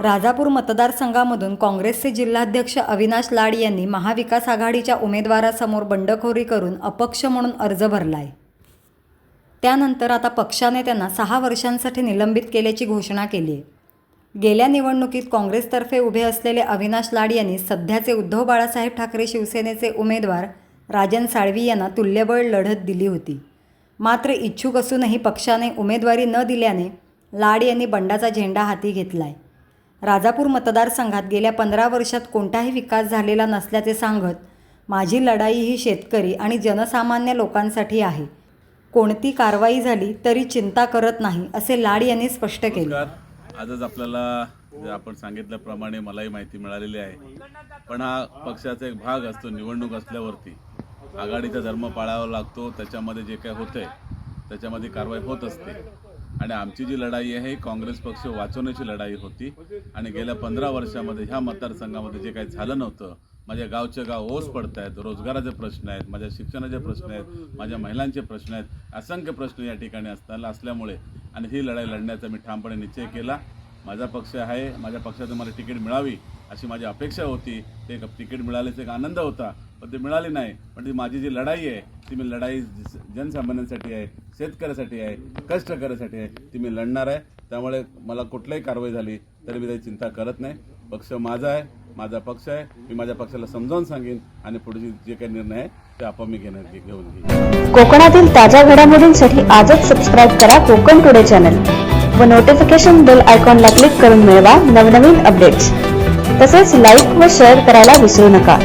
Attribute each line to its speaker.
Speaker 1: राजापूर मतदारसंघामधून काँग्रेसचे जिल्हाध्यक्ष अविनाश लाड यांनी महाविकास आघाडीच्या उमेदवारासमोर बंडखोरी करून अपक्ष म्हणून अर्ज भरलाय. त्यानंतर आता पक्षाने त्यांना सहा वर्षांसाठी निलंबित केल्याची घोषणा केली आहे. गेल्या निवडणुकीत काँग्रेसतर्फे उभे असलेले अविनाश लाड यांनी सध्याचे उद्धव बाळासाहेब ठाकरे शिवसेनेचे उमेदवार राजन साळवी यांना तुल्यबळ लढत दिली होती. मात्र इच्छुक असूनही पक्षाने उमेदवारी न दिल्याने लाड यांनी बंडाचा झेंडा हाती घेतलाय. राजापूर मतदारसंघात गेल्या पंधरा वर्षात कोणताही विकास झालेला नसल्याचे सांगत माझी लढाई ही शेतकरी आणि जनसामान्य लोकांसाठी आहे. कोणती कारवाई झाली तरी चिंता करत नाही असे लाड यांनी स्पष्ट केले.
Speaker 2: आजच आपल्याला जे आपण सांगितल्याप्रमाणे मलाही माहिती मिळालेली आहे. पण हा पक्षाचा एक भाग असतो निवडणूक असल्यावरती. आघाडीचा धर्म पाळावा लागतो त्याच्यामध्ये जे काय होतंय त्याच्यामध्ये कारवाई होत असते. आणि आमची जी लढाई आहे ही काँग्रेस पक्ष वाचवण्याची लढाई होती. आणि गेल्या पंधरा वर्षामध्ये ह्या मतदारसंघामध्ये जे काही झालं नव्हतं माझ्या गावचे गाव ओस पडत आहेत रोजगाराचे प्रश्न आहेत माझ्या शिक्षणाचे प्रश्न आहेत माझ्या महिलांचे प्रश्न आहेत असंख्य प्रश्न या ठिकाणी असताना असल्यामुळे आणि ही लढाई लढण्याचा मी ठामपणे निश्चय केला. माझा पक्ष आहे माझ्या पक्षातून मला तिकीट मिळावी अशी माझी अपेक्षा होती. ते तिकीट मिळाल्याचा एक आनंद होता. पण ते मिळाले नाही. पण ती माझी जी लढाई आहे ती मी लढाई जनसामान्यांसाठी आहे शेतकऱ्यासाठी आहे कष्टकऱ्यासाठी आहे ती मी लढणार आहे. त्यामुळे मला कुठल्याही कारवाई झाली तरी मी त्याची चिंता करत नाही. पक्ष माझा आहे माझा पक्ष आहे. मी माझ्या पक्षाला समजावून सांगेन आणि पुढचे जे काही निर्णय आहे ते आपोआप मी घेणार घेऊन घेईन.
Speaker 3: कोकणातील ताज्या घडामोडींसाठी आजच सबस्क्राईब करा कोकण टुडे चॅनल व नोटिफिकेशन बेल आयकॉनला क्लिक करून मिळवा नवनवीन अपडेट्स तसेच लाईक व शेअर करायला विसरू नका.